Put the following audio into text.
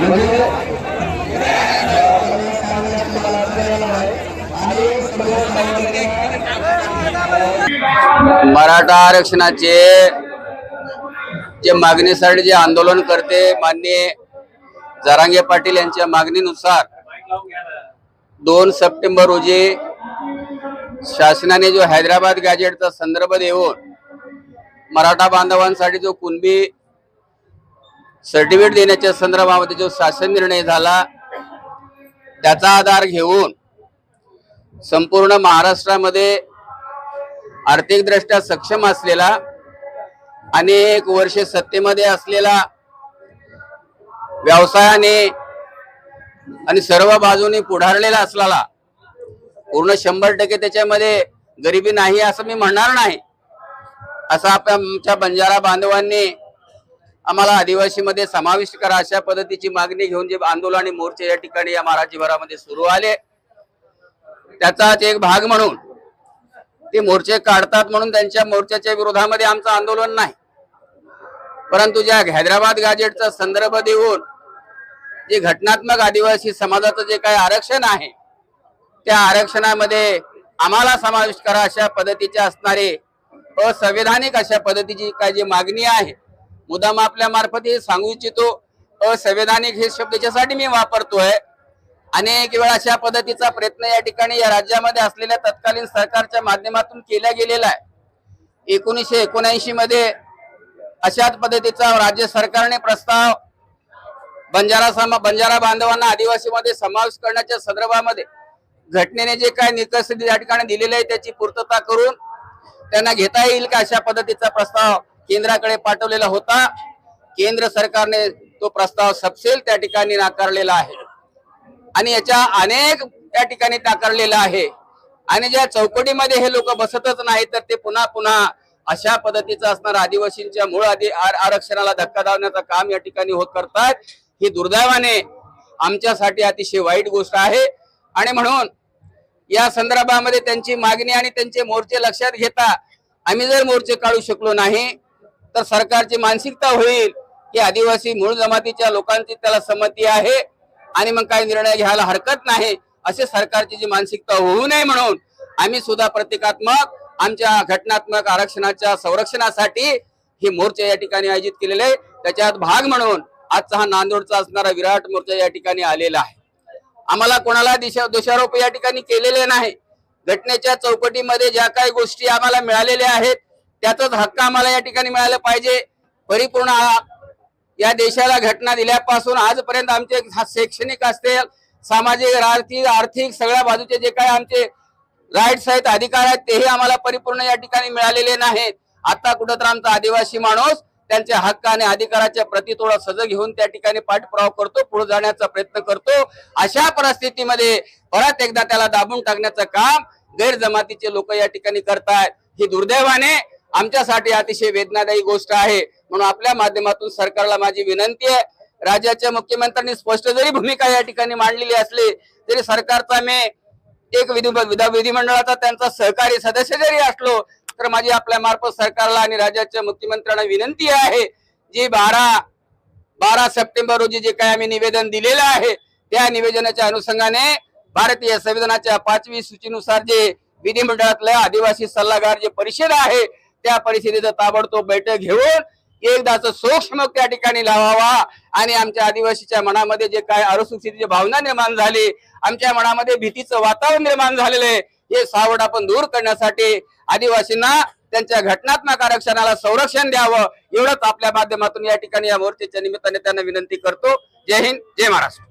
म्हणजे मराठा आरक्षणाचे जे मागणीसाठी जे आंदोलन करते माननीय जरांगे पाटील यांच्या मागणीनुसार दोन सप्टेंबर रोजी शासनाने जो हैदराबाद गॅजेटचा संदर्भ देऊन मराठा बांधवांसाठी जो कुणबी सर्टिफिकेट देण्याच्या संदर्भामध्ये जो शासन निर्णय झाला त्याचा आधार घेऊन संपूर्ण महाराष्ट्रामध्ये आर्थिकदृष्ट्या सक्षम असलेला अनेक वर्षे सत्तेमध्ये असलेला व्यवसायाने आणि सर्व बाजूने पुढारलेला असलेला पूर्ण शंभर टक्के त्याच्यामध्ये गरिबी नाही असं मी म्हणणार नाही. असं आपल्या आमच्या बंजारा बांधवांनी आम्हाला आदिवासीमध्ये समाविष्ट करा अशा पद्धतीची मागणी घेऊन जे आंदोलन आणि मोर्चे या ठिकाणी या महाराजीभरामध्ये सुरू आले. त्याचाच एक भाग म्हणून ते मोर्चे काढतात म्हणून त्यांच्या मोर्चाच्या विरोधामध्ये आमचं आंदोलन नाही. परंतु ज्या हैदराबाद गाजेटचा संदर्भ देऊन जे घटनात्मक आदिवासी समाजाचं जे काही आरक्षण आहे त्या आरक्षणामध्ये आम्हाला समाविष्ट करा अशा पद्धतीचे असणारे असंवैधानिक अशा पद्धतीची काय जी मागणी आहे मुदाम आपल्या मार्फत हे सांगू इच्छितो असंवैधानिक हे शब्द याच्यासाठी मी वापरतोय. अनेक वेळा अशा पद्धतीचा प्रयत्न या ठिकाणी या राज्यामध्ये असलेल्या तत्कालीन सरकारच्या माध्यमातून केला गेलेला आहे. एकोणीसशे एकोणऐंशी मध्ये अशाच पद्धतीचा राज्य सरकारने प्रस्ताव बंजारा समा बंजारा बांधवांना आदिवासीमध्ये समावेश करण्याच्या संदर्भामध्ये घटनेने जे काय निकष या ठिकाणी दिलेले आहे त्याची पूर्तता करून त्यांना घेता येईल का अशा पद्धतीचा प्रस्ताव केंद्राकडे पाठवलेला होता. केंद्र सरकारने तो प्रस्ताव सपसेल त्या ठिकाणी नाकारलेला आहे. आणि याच्या अनेक त्या ठिकाणी नाकारलेला आहे. आणि ज्या चौकटीमध्ये हे लोक बसतच नाही तर ते पुन्हा पुन्हा अशा पद्धतीचं असणार आदिवासींच्या मूळ आधी आरक्षणाला धक्का लावण्याचं काम या ठिकाणी होत करतात. ही दुर्दैवाने आमच्यासाठी अतिशय वाईट गोष्ट आहे. आणि म्हणून या संदर्भामध्ये त्यांची मागणी आणि त्यांचे मोर्चे लक्षात घेता आम्ही जर मोर्चे काढू शकलो नाही तर सरकारची मानसिकता होईल की आदिवासी मूळ जमातीच्या लोकांची त्याला संमती आहे आणि मग काही निर्णय घ्यायला हरकत नाही असे सरकारची जी मानसिकता होऊ नये म्हणून आम्ही सुद्धा प्रतिकात्मक आमच्या घटनात्मक आरक्षणाच्या संरक्षणासाठी हे मोर्चा या ठिकाणी आयोजित केलेले आहे. त्याच्यात भाग म्हणून आजचा हा नांदोडचा असणारा विराट मोर्चा या ठिकाणी आलेला आहे आम्हाला कोणाला दिशा दोषारोप या ठिकाणी केलेले नाही घटनेच्या चौकटीमध्ये ज्या काही गोष्टी आम्हाला मिळालेल्या आहेत त्याचाच हक्क आम्हाला या ठिकाणी मिळाला पाहिजे. परिपूर्ण या देशाला घटना दिल्यापासून आजपर्यंत आमचे शैक्षणिक असतील सामाजिक आर्थिक आर्थिक सगळ्या बाजूचे जे काही आमचे राईट्स आहेत अधिकार आहेत तेही आम्हाला परिपूर्ण या ठिकाणी मिळालेले नाहीत. आता कुठं तर आमचा आदिवासी माणूस त्यांच्या हक्क आणि अधिकाराच्या प्रति थोडा सजग घेऊन त्या ठिकाणी पाठपुरावा करतो पुढे जाण्याचा प्रयत्न करतो. अशा परिस्थितीमध्ये परत एकदा त्याला दाबून टाकण्याचं काम गैर जमातीचे लोक या ठिकाणी करतायत. ही दुर्दैवाने आमच्यासाठी अतिशय वेदनादायी गोष्ट आहे. म्हणून आपल्या माध्यमातून सरकारला माझी विनंती आहे. राज्याच्या मुख्यमंत्र्यांनी स्पष्ट जरी भूमिका या ठिकाणी मांडलेली असली तरी सरकारचा मी एक विधी विधिमंडळाचा त्यांचा सहकारी सदस्य जरी असलो तर माझी आपल्या मार्फत सरकारला आणि राज्याच्या मुख्यमंत्र्यांना विनंती आहे जी बारा बारा सप्टेंबर रोजी जे काही आम्ही निवेदन दिलेलं आहे त्या निवेदनाच्या अनुषंगाने भारतीय संविधानाच्या पाचवी सूचीनुसार जे विधिमंडळातल्या आदिवासी सल्लागार जे परिषद आहे त्या परिषदेचं ताबडतोब बैठक घेऊन एकदाच सूक्ष्म त्या ठिकाणी लावावा. आणि आमच्या आदिवासीच्या मनामध्ये जे काय अनुसूचित भावना निर्माण झाली आमच्या मनामध्ये भीतीचं वातावरण निर्माण झालेलं आहे हे सावड आपण दूर करण्यासाठी आदिवासींना त्यांच्या घटनात्मक आरक्षणाला संरक्षण द्यावं एवढंच आपल्या माध्यमातून या ठिकाणी या मोर्चेच्या निमित्ताने त्यांना विनंती करतो. जय हिंद जय महाराष्ट्र.